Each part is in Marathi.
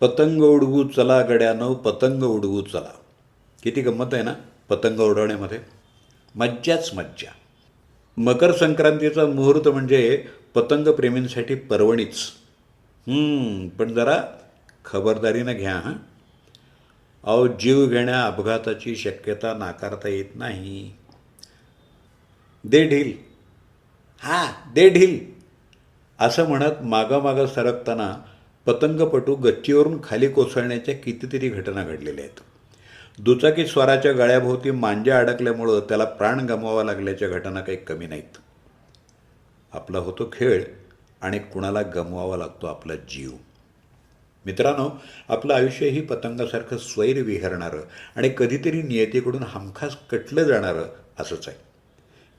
पतंग उडवू चला गड्यानं पतंग उडवू चला. किती गंमत आहे ना पतंग उडवण्यामध्ये? मज्जाच मज्जा. मकर संक्रांतीचा मुहूर्त म्हणजे पतंग प्रेमींसाठी पर्वणीच. पण जरा खबरदारीनं घ्या हां. अहो जीव घेण्या अपघाताची शक्यता नाकारता येत नाही. दे ढील हां दे ढील असं म्हणत मागं सरकताना पतंगपटू गच्चीवरून खाली कोसळण्याच्या कितीतरी घटना घडलेल्या आहेत. दुचाकी स्वाराच्या गळ्याभोवती मांजा अडकल्यामुळं त्याला प्राण गमवावा लागल्याच्या घटना काही कमी नाहीत. आपला होतो खेळ आणि कुणाला गमवावा लागतो आपला जीव. मित्रांनो आपलं आयुष्य ही पतंगासारखं स्वैर विहरणारं आणि कधीतरी नियतीकडून हमखास कटलं जाणारं असंच आहे.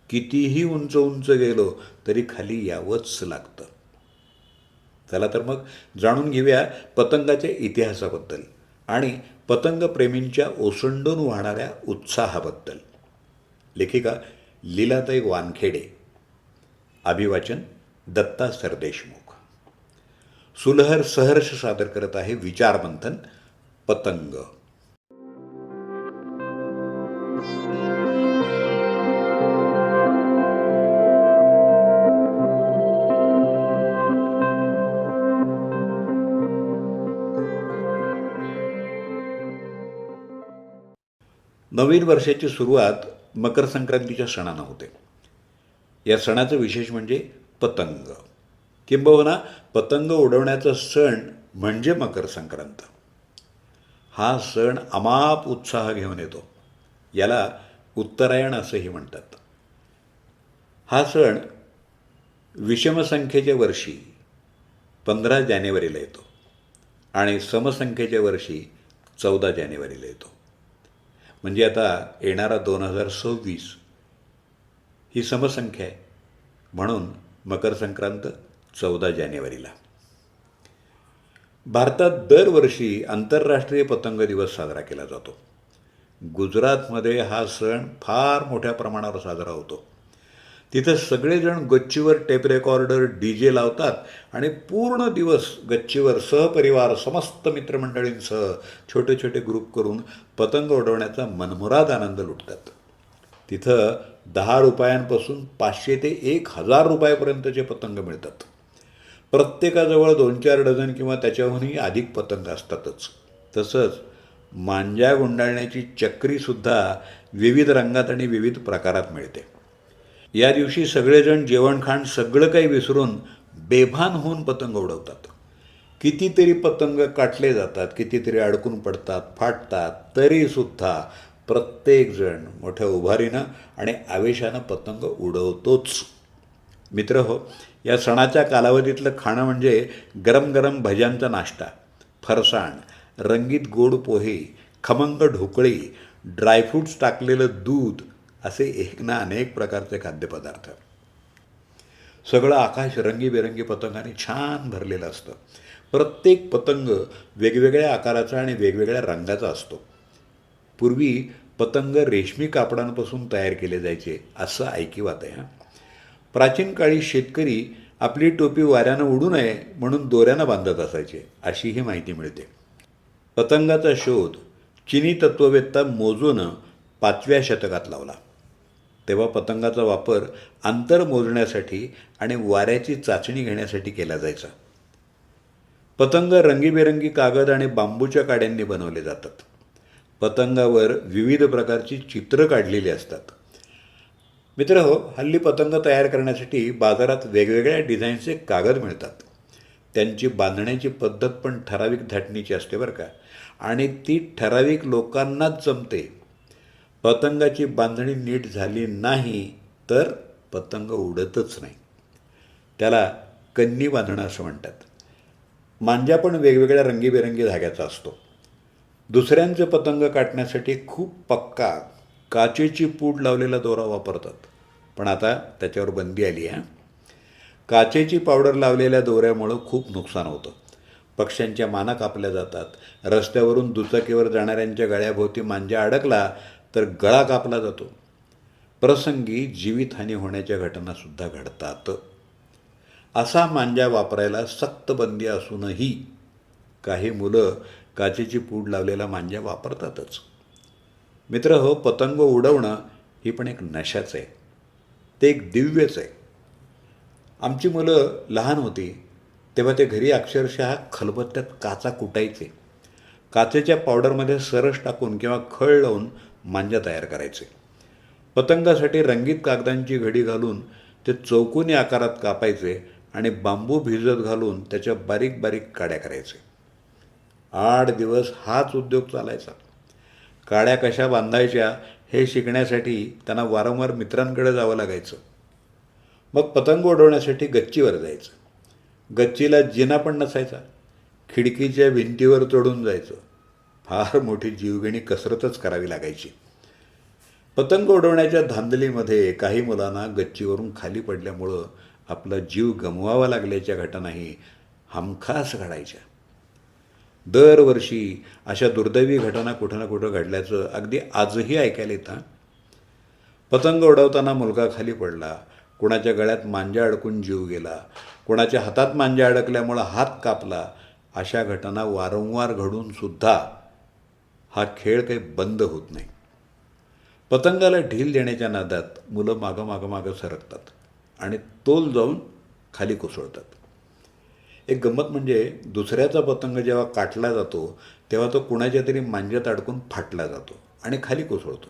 कितीही उंच उंच गेलो तरी खाली यावंच लागतं. चला तर मग जाणून घेऊया पतंगाच्या इतिहासाबद्दल आणि पतंगप्रेमींच्या ओसंडून वाहणाऱ्या उत्साहाबद्दल. लेखिका लीलाताई वानखेडे. अभिवाचन दत्ता सरदेशमुख. सुलहर सहर्ष सादर करत आहे विचारमंथन पतंग. नवीन वर्षाची सुरुवात मकर संक्रांतीच्या सणानं होते. या सणाचं विशेष म्हणजे पतंग. किंबहुना पतंग उडवण्याचा सण म्हणजे मकर संक्रांत. हा सण अमाप उत्साह घेऊन येतो. याला उत्तरायण असंही म्हणतात. हा सण विषमसंख्येच्या वर्षी पंधरा जानेवारीला येतो आणि समसंख्येच्या वर्षी चौदा जानेवारीला येतो. म्हणजे आता येणारा दोन हजार सव्वीस ही समसंख्या आहे. म्हणून मकर संक्रांत चौदा जानेवारीला. भारतात दरवर्षी आंतरराष्ट्रीय पतंग दिवस साजरा केला जातो. गुजरातमध्ये हा सण फार मोठ्या प्रमाणावर साजरा होतो. तिथं सगळेजण गच्चीवर टेप रेकॉर्डर डी जे लावतात आणि पूर्ण दिवस गच्चीवर सहपरिवार समस्त मित्रमंडळींसह छोटे छोटे ग्रुप करून पतंग उडवण्याचा मनमुराद आनंद लुटतात. तिथं दहा रुपयांपासून पाचशे ते एक हजार रुपयापर्यंतचे पतंग मिळतात. प्रत्येकाजवळ दोन चार डझन किंवा त्याच्याहूनही अधिक पतंग असतातच. तसंच मांजा गुंडाळण्याची चक्रीसुद्धा विविध रंगात आणि विविध प्रकारात मिळते. या दिवशी सगळेजण जेवणखाण सगळं काही विसरून बेभान होऊन पतंग उडवतात. कितीतरी पतंग काटले जातात कितीतरी अडकून पडतात फाटतात तरीसुद्धा प्रत्येकजण मोठ्या उभारीनं आणि आवेशानं पतंग उडवतोच. मित्र हो या सणाच्या कालावधीतलं खाणं म्हणजे गरम गरम भज्यांचा नाश्ता फरसाण रंगीत गोड पोहे खमंग ढोकळी ड्रायफ्रूट्स टाकलेलं दूध असे एक ना अनेक प्रकारचे खाद्यपदार्थ. सगळं आकाश रंगीबेरंगी पतंगाने छान भरलेलं असतं. प्रत्येक पतंग वेगवेगळ्या आकाराचा आणि वेगवेगळ्या रंगाचा असतो. पूर्वी पतंग रेशमी कापडांपासून तयार केले जायचे असं ऐकिवात आहे हां. प्राचीन काळी शेतकरी आपली टोपी वाऱ्यानं उडू नये म्हणून दोऱ्यानं बांधत असायचे अशी ही माहिती मिळते. पतंगाचा शोध चिनी तत्ववेत्ता मोजोनं पाचव्या शतकात लावला. तेव्हा पतंगाचा वापर अंतर मोजण्यासाठी आणि वाऱ्याची चाचणी घेण्यासाठी केला जायचा. पतंग रंगीबेरंगी कागद आणि बांबूच्या काड्यांनी बनवले जातात. पतंगावर विविध प्रकारची चित्रं काढलेली असतात. मित्र हो हल्ली पतंग तयार करण्यासाठी बाजारात वेगवेगळ्या डिझाईनचे कागद मिळतात. त्यांची बांधण्याची पद्धत पण ठराविक धाटणीची असते बरं का. आणि ती ठराविक लोकांनाच जमते. पतंगाची बांधणी नीट झाली नाही तर पतंग उडतच नाही. त्याला कन्नी बांधणं असं म्हणतात. मांजा पण वेगवेगळ्या रंगीबेरंगी धाग्याचा असतो. दुसऱ्यांचे पतंग काटण्यासाठी खूप पक्का काचेची पूड लावलेला दोरा वापरतात. पण आता त्याच्यावर बंदी आली आहे. काचेची पावडर लावलेल्या दोऱ्यामुळं खूप नुकसान होतं. पक्ष्यांच्या माना कापल्या जातात. रस्त्यावरून दुचाकीवर जाणाऱ्यांच्या गळ्याभोवती मांजा अडकला तर गळा कापला जातो. प्रसंगी जीवितहानी होण्याच्या घटनासुद्धा घडतात. असा मांजा वापरायला सक्त बंदी असूनही काही मुलं काचेची पूड लावलेला मांजा वापरतातच. मित्र हो पतंग उडवणं ही पण एक नशाच आहे. ते एक दिव्यच आहे. आमची मुलं लहान होती तेव्हा ते घरी अक्षरशः खलबत्त्यात काचा कुटायचे. काचेच्या पावडरमध्ये सरस टाकून किंवा खळ लावून मांजा तयार करायचे. पतंगासाठी रंगीत कागदांची घडी घालून ते चौकोनी आकारात कापायचे आणि बांबू भिजत घालून त्याच्या बारीक बारीक काड्या करायचे. आठ दिवस हाच उद्योग चालायचा. काड्या कशा बांधायच्या हे शिकण्यासाठी त्यांना वारंवार मित्रांकडे जावं लागायचं. मग पतंग उडवण्यासाठी गच्चीवर जायचं. गच्चीला जिना पण नसायचा. खिडकीच्या भिंतीवर चढून जायचं. फार मोठी जीवघेणी कसरतच करावी लागायची. पतंग उडवण्याच्या धांदलीमध्ये काही मुलांना गच्चीवरून खाली पडल्यामुळं आपला जीव गमवावा लागल्याच्या घटनाही हमखास घडायच्या. दरवर्षी अशा दुर्दैवी घटना कुठं ना कुठं घडल्याचं अगदी आजही ऐकायला येतं. पतंग उडवताना मुलगा खाली पडला कुणाच्या गळ्यात मांजा अडकून जीव गेला कुणाच्या हातात मांजा अडकल्यामुळं हात कापला अशा घटना वारंवार घडून सुद्धा हा खेळ काही बंद होत नाही. पतंगाला ढील देण्याच्या नादात मुलं मागं मागं मागं सरकतात आणि तोल जाऊन खाली कोसळतात. एक गंमत म्हणजे दुसऱ्याचा पतंग जेव्हा काटला जातो तेव्हा तो कुणाच्या तरी मांज्यात अडकून फाटला जातो आणि खाली कोसळतो.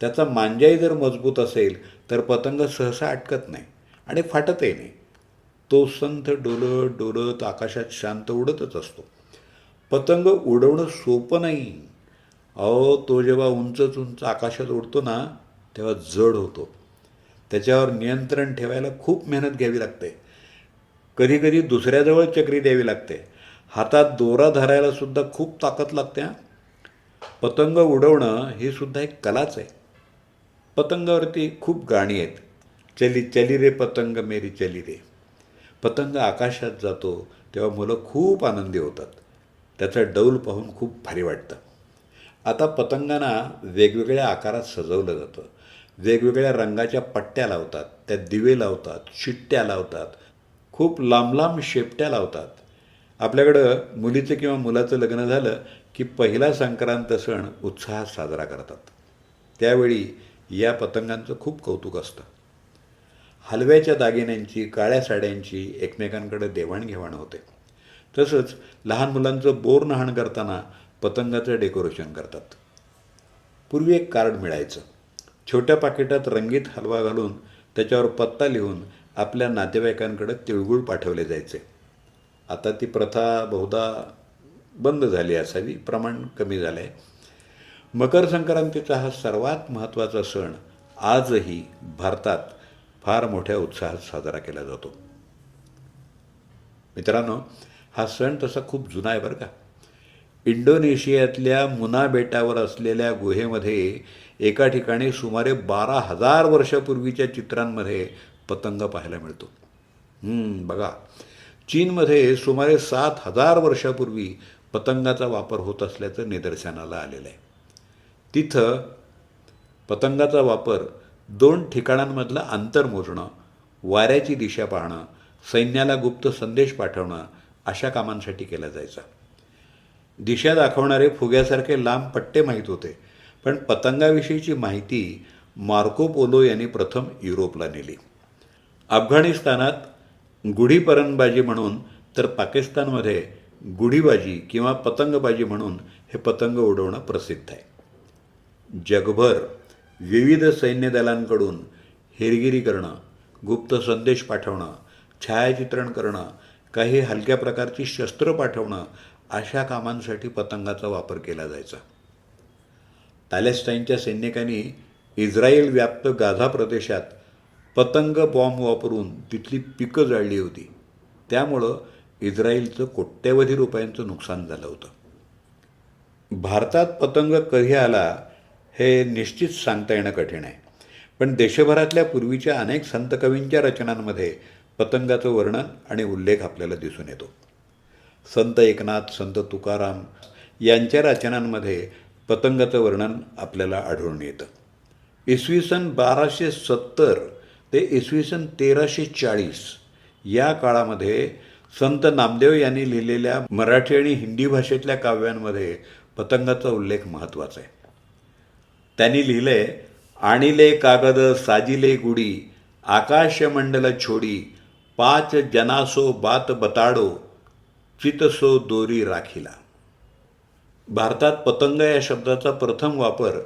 त्याचा मांजाही जर मजबूत असेल तर पतंग सहसा अटकत नाही आणि फाटतही नाही. तो संथ डोलत डोलत आकाशात शांत उडतच असतो. पतंग उडवणं सोपं नाही. अहो तो जेव्हा उंचच उंच आकाशात उडतो ना तेव्हा जड होतो. त्याच्यावर नियंत्रण ठेवायला खूप मेहनत घ्यावी लागते. कधीकधी दुसऱ्याजवळ चक्री द्यावी लागते. हातात दोरा धरायला सुद्धा खूप ताकद लागते पतंग उडवणं ही सुद्धा एक कलाच आहे. पतंगावरती खूप गाणी आहेत. चली चली रे पतंग मेरी चली रे. पतंग आकाशात जातो तेव्हा मुलं खूप आनंदी होतात. त्याचा डौल पाहून खूप भारी वाटतं. आता पतंगांना वेगवेगळ्या आकारात सजवलं जातं. वेगवेगळ्या रंगाच्या पट्ट्या लावतात त्या दिवे लावतात शिट्ट्या लावतात खूप लांब लांब शेपट्या लावतात. आपल्याकडं मुलीचं किंवा मुलाचं लग्न झालं की पहिला संक्रांत सण उत्साहात साजरा करतात. त्यावेळी या पतंगांचं खूप कौतुक असतं. हलव्याच्या दागिन्यांची काळ्या साड्यांची एकमेकांकडे देवाणघेवाण होते. तसंच लहान मुलांचं बोर नहाण करताना पतंगाचं डेकोरेशन करतात. पूर्वी एक कार्ड मिळायचं. छोट्या पाकिटात रंगीत हलवा घालून त्याच्यावर पत्ता लिहून आपल्या नातेवाईकांकडे तिळगुळ पाठवले जायचे. आता ती प्रथा बहुधा बंद झाली असावी प्रमाण कमी झालं आहे मकर संक्रांतीचा हा सर्वात महत्त्वाचा सण आजही भारतात फार मोठ्या उत्साहात साजरा केला जातो. मित्रांनो हा सण तसा खूप जुना आहे बरं का. इंडोनेशियातल्या मुना बेटावर असलेल्या गुहेमध्ये एका ठिकाणी सुमारे बारा हजार वर्षापूर्वीच्या चित्रांमध्ये पतंग पाहायला मिळतो. बघा. चीनमध्ये सुमारे सात हजार वर्षापूर्वी पतंगाचा वापर होत असल्याचं निदर्शनाला आलेलं आहे. तिथं पतंगाचा वापर दोन ठिकाणांमधलं अंतर मोजणं वाऱ्याची दिशा पाहणं सैन्याला गुप्त संदेश पाठवणं अशा कामांसाठी केला जायचा. दिशा दाखवणारे फुग्यासारखे लांब पट्टे माहीत होते पण पतंगाविषयीची माहिती मार्को पोलो यांनी प्रथम युरोपला नेली. अफगाणिस्तानात गुढीपरणबाजी म्हणून तर पाकिस्तानमध्ये गुढीबाजी किंवा पतंगबाजी म्हणून हे पतंग उडवणं प्रसिद्ध आहे. जगभर विविध सैन्य दलांकडून हेरगिरी करणं गुप्त संदेश पाठवणं छायाचित्रण करणं काही हलक्या प्रकारची शस्त्र पाठवणं अशा कामांसाठी पतंगाचा वापर केला जायचा. पॅलेस्टाईनच्या सैनिकांनी इस्रायल व्याप्त गाझा प्रदेशात पतंग बॉम्ब वापरून तिथली पिकं जाळली होती. त्यामुळं इस्रायलचं कोट्यवधी रुपयांचं नुकसान झालं होतं. भारतात पतंग कधी आला हे निश्चित सांगता येणं कठीण आहे. पण देशभरातल्या पूर्वीच्या अनेक संत कवींच्या रचनांमध्ये पतंगाचं वर्णन आणि उल्लेख आपल्याला दिसून येतो. संत एकनाथ संत तुकाराम यांच्या रचनांमध्ये पतंगाचं वर्णन आपल्याला आढळून येतं. इसवी सन बाराशे सत्तर ते इसवी सन तेराशे चाळीस या काळामध्ये संत नामदेव यांनी लिहिलेल्या मराठी आणि हिंदी भाषेतल्या काव्यांमध्ये पतंगाचा उल्लेख महत्त्वाचा आहे. त्यांनी लिहिलंय आणिले कागद साजिले गुडी आकाशमंडल छोडी पाच जनासो बात बताडो चितसो दोरी राखिला. भारतात पतंग या शब्दाचा प्रथम वापर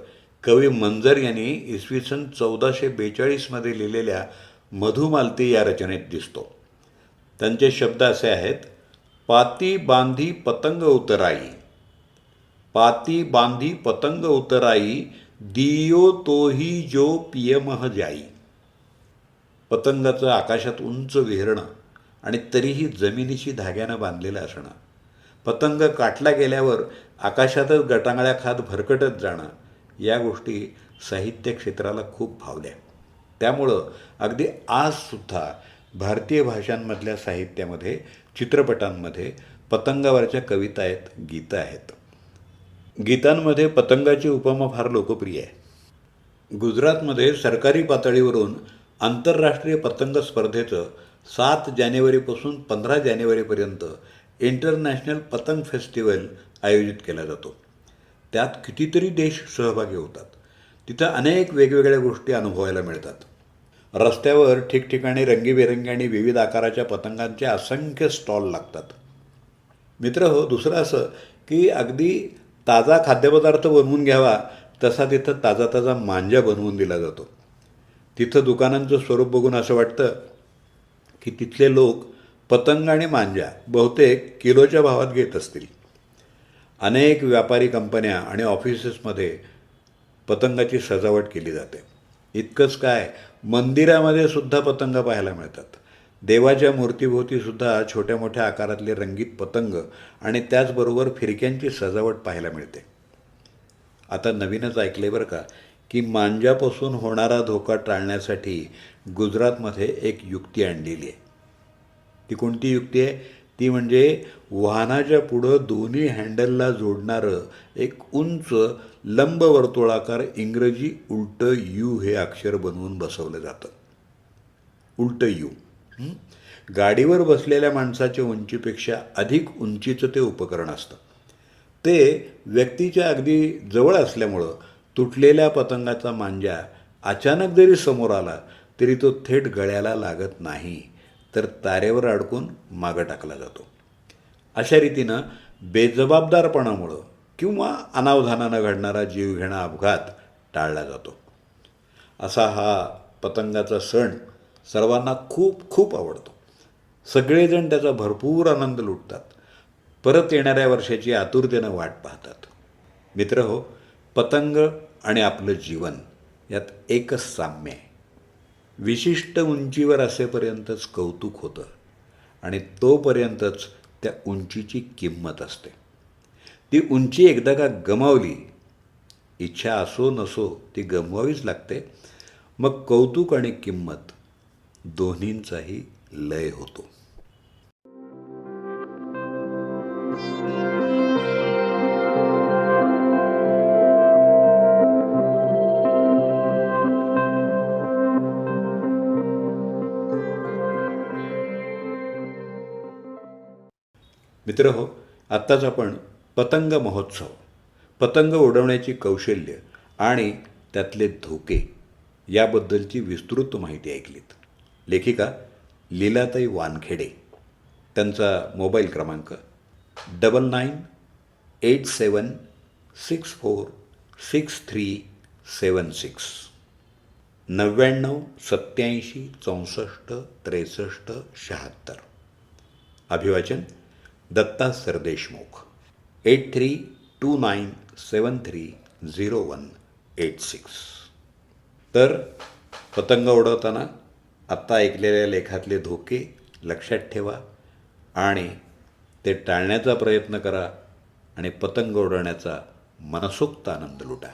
कवी मंजर यांनी इसवी सन चौदाशे बेचाळीसमध्ये लिहिलेल्या मधुमालती या रचनेत दिसतो. त्यांचे शब्द असे आहेत पाती बांधी पतंग उतराई पाती बांधी पतंग उतराई दियो तोही जो पियमह जाई. पतंगाचं आकाशात उंच विहरणं आणि तरीही जमिनीशी धाग्यानं बांधलेलं असणं. पतंग काटला गेल्यावर आकाशातच गटांगळ्या खात भरकटत जाणं या गोष्टी साहित्य क्षेत्राला खूप भावल्या. त्यामुळं अगदी आजसुद्धा भारतीय भाषांमधल्या साहित्यामध्ये चित्रपटांमध्ये पतंगावरच्या कविता आहेत गीतं आहेत. गीतांमध्ये पतंगाची उपमा फार लोकप्रिय आहे. गुजरातमध्ये सरकारी पातळीवरून आंतरराष्ट्रीय पतंग स्पर्धेचं सात जानेवारीपासून पंधरा जानेवारीपर्यंत इंटरनॅशनल पतंग फेस्टिवल आयोजित केला जातो. त्यात कितीतरी देश सहभागी होतात. तिथं अनेक वेगवेगळ्या गोष्टी अनुभवायला मिळतात. रस्त्यावर ठिकठिकाणी रंगीबेरंगी आणि विविध आकाराच्या पतंगांचे असंख्य स्टॉल लागतात. मित्र हो दुसरं असं की अगदी ताजा खाद्यपदार्थ बनवून घ्यावा तसा तिथं ताजा ताजा मांजा बनवून दिला जातो. तिथं दुकानांचं स्वरूप बघून असं वाटतं की तिथले लोक पतंग आणि मांजा बहुतेक किलोच्या भावात घेत असतील. अनेक व्यापारी कंपन्या आणि ऑफिसेसमध्ये पतंगाची सजावट केली जाते. इतकंच काय मंदिरामध्ये सुद्धा पतंग पाहायला मिळतात. देवाच्या मूर्तीभोवतीसुद्धा छोट्या मोठ्या आकारातले रंगीत पतंग आणि त्याचबरोबर फिरक्यांची सजावट पाहायला मिळते. आता नवीनच ऐकले बरं का की मांजापासून होणारा धोका टाळण्यासाठी गुजरातमध्ये एक युक्ती आणलेली आहे. ती कोणती युक्ती आहे? ती म्हणजे वाहनाच्या पुढं दोन्ही हँडलला जोडणारं एक उंच लंबवर्तुळाकार इंग्रजी उलटं यू हे अक्षर बनवून बसवलं जातं. उलटं यू. गाडीवर बसलेल्या माणसाच्या उंचीपेक्षा अधिक उंचीचं ते उपकरण असतं. ते व्यक्तीच्या अगदी जवळ असल्यामुळं तुटलेल्या पतंगाचा मांजा अचानक जरी समोर आला तरी तो थेट गळ्याला लागत नाही तर तारेवर अडकून मागं टाकला जातो. अशा रीतीनं बेजबाबदारपणामुळं किंवा अनावधानानं घडणारा जीवघेणा अपघात टाळला जातो. असा हा पतंगाचा सण सर्वांना खूप खूप आवडतो. सगळेजण त्याचा भरपूर आनंद लुटतात. परत येणाऱ्या वर्षाची आतुरतेनं वाट पाहतात. मित्र हो पतंग आणि आपलं जीवन यात एकच साम्य आहे. विशिष्ट उंचीवर असेपर्यंतच कौतुक होतं आणि तोपर्यंतच त्या उंचीची किंमत असते. ती उंची एकदा का गमावली इच्छा असो नसो ती गमवावीच लागते. मग कौतुक आणि किंमत दोन्हींचाही लय होतो. मित्र हो आत्ताच आपण पतंग महोत्सव पतंग उडवण्याची कौशल्य आणि त्यातले धोके याबद्दलची विस्तृत माहिती ऐकलीत. लेखिका लीलाताई वानखेडे त्यांचा मोबाईल क्रमांक double nine eight seven six four six three seven six नव्याण्णव सत्याऐंशी चौसष्ट त्रेसष्ट शहात्तर. अभिवाचन Datta Sardeshmukh. Eight three two nine seven three zero one eight six. तर पतंग उडवताना आत्ता ऐकलेल्या लेखातले धोके लक्षात ठेवा आणि ते टाळण्याचा प्रयत्न करा आणि पतंग उडवण्याचा मनसोक्त आनंद लुटा.